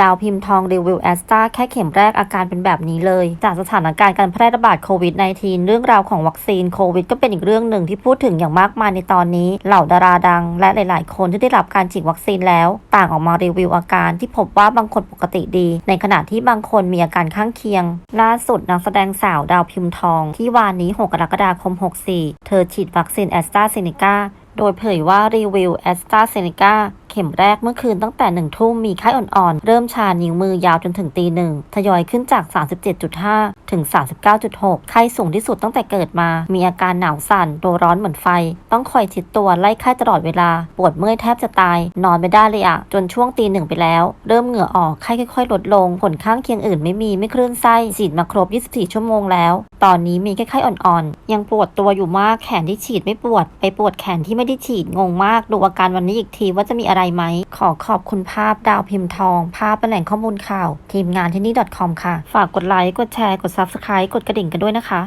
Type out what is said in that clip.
ดาวพิมพ์ทองรีวิวแอสตราแค่เข็มแรกอาการเป็นแบบนี้เลย จากสถานการณ์การแพร่ระบาดโควิด -19 เรื่องราวของวัคซีนโควิด ก็เป็นอีกเรื่องหนึ่งที่พูดถึงอย่างมากมายในตอนนี้ เหล่าดาราดัง และหลาย ๆ คนที่ได้รับการฉีดวัคซีนแล้ว ต่างออกมารีวิวอาการที่พบว่าบางคนปกติดี ในขณะที่บางคนมีอาการข้างเคียง ล่าสุดนักแสดงสาวดาวพิมพ์ทอง ที่วานนี้ 6 กรกฎาคม 64 เธอฉีดวัคซีนแอสตราเซเนกาโดยเผยว่ารีวิวแอสตราเซเนกา ข็มแรกเมื่อคืนตั้งแต่หนึ่งทุ่มมีไข้อ่อนๆ เริ่มชานิ้วมือยาวจนถึงตีหนึ่งทยอยขึ้นจาก 37.5 ถึง 39.6 ไข้สูงที่สุดตั้งแต่เกิดมา มีอาการหนาวสั่นตัวร้อนเหมือนไฟ ต้องคอยชิดตัวไล่ไข้ตลอดเวลา ปวดเมื่อยแทบจะตาย นอนไม่ได้เลยอะจนช่วงตีหนึ่งไปแล้ว เริ่มเหงื่อออกไข้ค่อยๆ ลดลงผลข้างเคียงอื่นไม่มีไม่คลื่นไส้ฉีดมาครบ 24 ชั่วโมงแล้ว ตอนนี้มีแค่ไข้อ่อนๆ ยังปวดตัวอยู่มากแขนที่ฉีดไม่ปวด ไปปวดแขนที่ไม่ได้ฉีดงงมากดูอาการวันนี้อีกทีว่าจะมีอะไรไหม ขอขอบคุณภาพดาวพิมพ์ทอง ภาพเป็นแหล่งข้อมูลข่าว ทีมงานที่นี่ .com ค่ะ ฝากกดไลค์ กดแชร์ กด subscribe กดกระดิ่งกันด้วยนะคะ